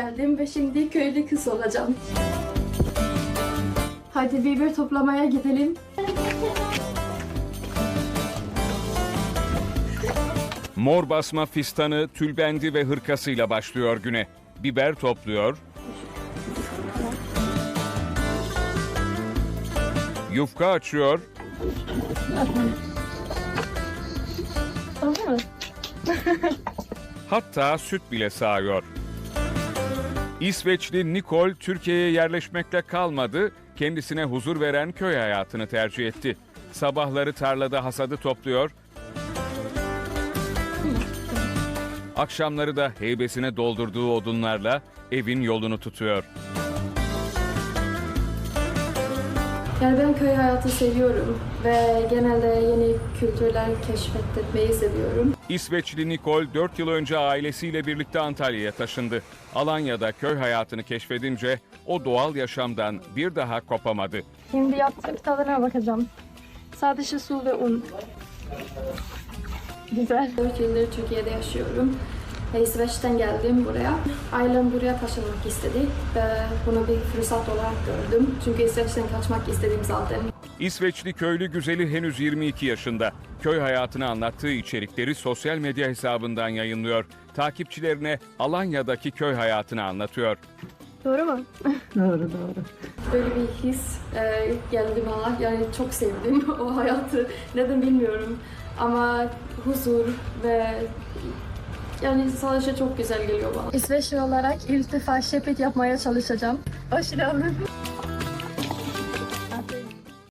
geldim ve şimdi köylü kız olacağım. Hadi biber toplamaya gidelim. Mor basma fistanı, tülbendi ve hırkasıyla başlıyor güne. Biber topluyor. Yufka açıyor. Hatta süt bile sağıyor. İsveçli Nicole Türkiye'ye yerleşmekle kalmadı, kendisine huzur veren köy hayatını tercih etti. Sabahları tarlada hasadı topluyor, akşamları da heybesine doldurduğu odunlarla evin yolunu tutuyor. Yani ben köy hayatı seviyorum ve genelde yeni kültürler keşfetmeyi seviyorum. İsveçli Nicole 4 yıl önce ailesiyle birlikte Antalya'ya taşındı. Alanya'da köy hayatını keşfedince o doğal yaşamdan bir daha kopamadı. Şimdi yaptık tadına bakacağım. Sadece su ve un. Güzel. 4 yıldır Türkiye'de yaşıyorum. Ve İsveç'ten geldim buraya. Ailem buraya taşınmak istedi ve bunu bir fırsat olarak gördüm. Çünkü İsveç'ten kaçmak istedim zaten. İsveçli köylü güzeli henüz 22 yaşında. Köy hayatını anlattığı içerikleri sosyal medya hesabından yayınlıyor. Takipçilerine Alanya'daki köy hayatını anlatıyor. Doğru mu? Doğru doğru. Böyle bir his e, geldi bana. Yani çok sevdim o hayatı. Neden bilmiyorum. Ama huzur ve yani sadece çok güzel geliyor bana. İsveçli olarak ilk defa şepet yapmaya çalışacağım. Başlayalım.